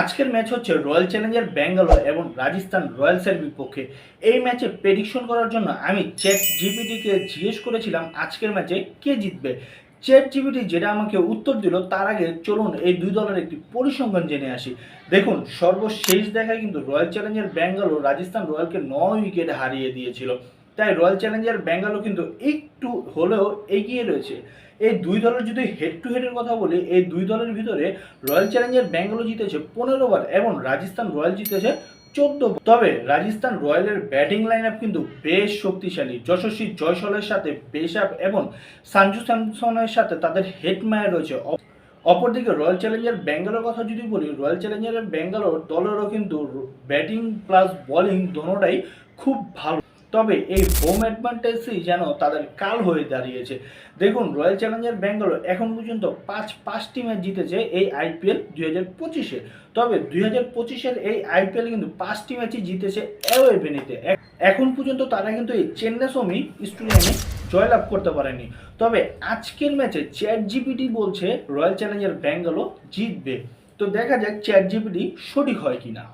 আজকের ম্যাচ হচ্ছে royal Challenger Bangalore এবং রাজস্থান রয়্যালসের বিপক্ষে। এই ম্যাচে প্রেডিকশন করার জন্য আমি চ্যাট জিপিটিকে জিজ্ঞেস করেছিলাম, আজকের ম্যাচে কে জিতবে? চ্যাট জিপিটি যেটা আমাকে উত্তর দিল, তার আগে চলুন এই দুই দলের একটি পরিসংখ্যান জেনে আসি। দেখুন, সর্বশেষ দেখায় কিন্তু রয়্যাল চ্যালেঞ্জার ব্যাঙ্গালোর রাজস্থান রয়্যালকে নয় উইকেট হারিয়ে দিয়েছিল। তাই রয়্যাল চ্যালেঞ্জার ব্যাঙ্গালোর কিন্তু একটু হলেও এগিয়ে রয়েছে। এই দুই দলের যদি হেড টু হেডের কথা বলি, এই দুই দলের ভিতরে রয়্যাল চ্যালেঞ্জার ব্যাঙ্গালোর জিতেছে পনেরো বার এবং রাজস্থান রয়্যাল জিতেছে চোদ্দ তবে রাজস্থান রয়্যালের ব্যাটিং লাইন আপ কিন্তু বেশ শক্তিশালী। যশস্বী জয়সলের সাথে পেশাব এবং সানজু স্যামসনের সাথে তাদের হেড মায়া রয়েছে। অপ- অপরদিকে রয়্যাল চ্যালেঞ্জার ব্যাঙ্গালোর কথা যদি বলি রয়্যাল চ্যালেঞ্জারের ব্যাঙ্গালোর দলেরও কিন্তু ব্যাটিং প্লাস বোলিং দোনোটাই খুব ভালো। তবে এই হোম অ্যাডভান্টেজই যেন তাদের কাল হয়ে দাঁড়িয়েছে। দেখুন রয়্যাল চ্যালেঞ্জার ব্যাঙ্গালোর এখন পর্যন্ত পাঁচ পাঁচটি ম্যাচ জিতেছে এই আইপিএল দুই হাজার পঁচিশে। তবে দুই হাজার পঁচিশের এই আইপিএল কিন্তু পাঁচটি ম্যাচই জিতেছে অ্যাওয়ে ভেনিতে এখন পর্যন্ত তারা কিন্তু এই চেন্নাই চেন্নাসমি স্টেডিয়ামে জয়লাভ করতে পারেনি। তবে আজকের ম্যাচে চ্যাট জিপিটি বলছে রয়্যাল চ্যালেঞ্জার ব্যাঙ্গালোর জিতবে। তো দেখা যাক চ্যাট জিপিটি সঠিক হয় কিনা।